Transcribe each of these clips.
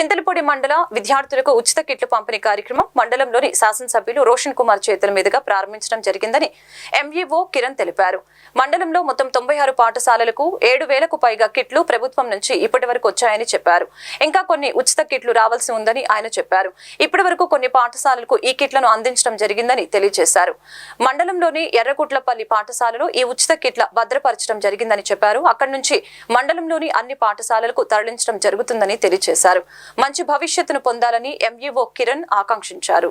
చింతలపూడి మండల విద్యార్థులకు ఉచిత కిట్లు పంపిణీ కార్యక్రమం మండలంలోని శాసనసభ్యులు రోషన్ కుమార్ చేతుల మీదుగా ప్రారంభించడం జరిగిందని ఎంఈఓ కిరణ్ తెలిపారు. మండలంలో మొత్తం తొంభై ఆరు పాఠశాలలకు ఏడు వేలకు పైగా కిట్లు ప్రభుత్వం నుంచి ఇప్పటి వరకు వచ్చాయని చెప్పారు. ఇంకా కొన్ని ఉచిత కిట్లు రావాల్సి ఉందని ఆయన చెప్పారు. ఇప్పటి వరకు కొన్ని పాఠశాలలకు ఈ కిట్లను అందించడం జరిగిందని తెలియజేశారు. మండలంలోని ఎర్రగుట్లపల్లి పాఠశాలలో ఈ ఉచిత కిట్ల భద్రపరచడం జరిగిందని చెప్పారు. అక్కడి నుంచి మండలంలోని అన్ని పాఠశాలలకు తరలించడం జరుగుతుందని తెలియజేశారు. మంచి భవిష్యత్తును పొందాలని ఎంఈఓ కిరణ్ ఆకాంక్షించారు.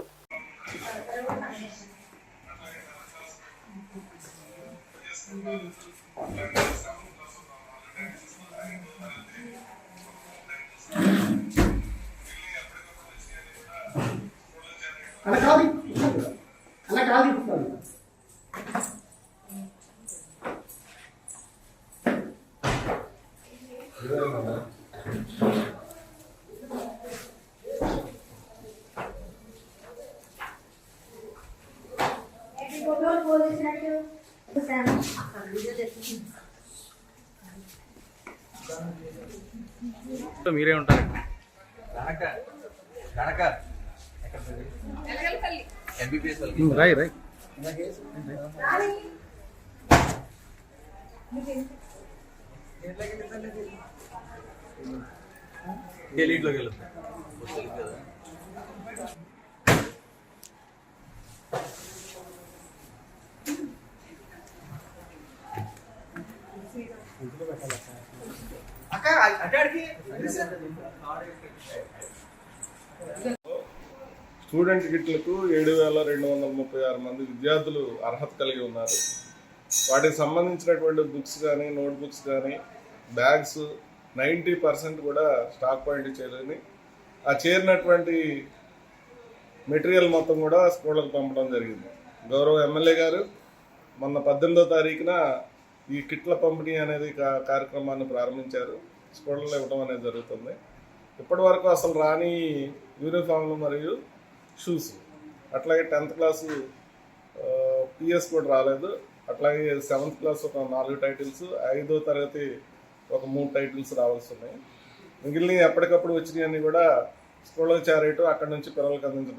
అలా కాదు. అలా కాదు ఇప్పుడు మీరే ఉంటారు కనక కనక ఎంబీబీఎస్ వాళ్ళకి రాయి రాయి ఏ లీడ్లోకి అక్క స్టూడెంట్ కిట్లకు ఏడు వేల రెండు వందల ముప్పై ఆరు మంది విద్యార్థులు అర్హత కలిగి ఉన్నారు. వాటికి సంబంధించినటువంటి బుక్స్ కానీ నోట్బుక్స్ కానీ బ్యాగ్స్ నైంటీ పర్సెంట్ కూడా స్టాక్ పాయింట్ చేయలేని ఆ చేరినటువంటి మెటీరియల్ మొత్తం కూడా స్కూళ్ళకు పంపడం జరిగింది. గౌరవ ఎమ్మెల్యే గారు మొన్న పద్దెనిమిదో తారీఖున ఈ కిట్ల పంపిణీ అనేది కార్యక్రమాన్ని ప్రారంభించారు. స్కూళ్ళలో ఇవ్వడం అనేది జరుగుతుంది. ఇప్పటి వరకు అసలు రాని యూనిఫామ్లు మరియు షూస్. అట్లాగే టెన్త్ క్లాసు పిఎస్ కూడా రాలేదు. అట్లాగే సెవెంత్ క్లాస్ ఒక నాలుగు టైటిల్స్ ఐదో తరగతి ఒక మూడు టైటిల్స్ రావాల్సి ఉన్నాయి. మిగిలిన ఎప్పటికప్పుడు వచ్చినవన్నీ కూడా స్కూళ్ళకి చేరేయటం అక్కడ నుంచి పిల్లలకు అందించడం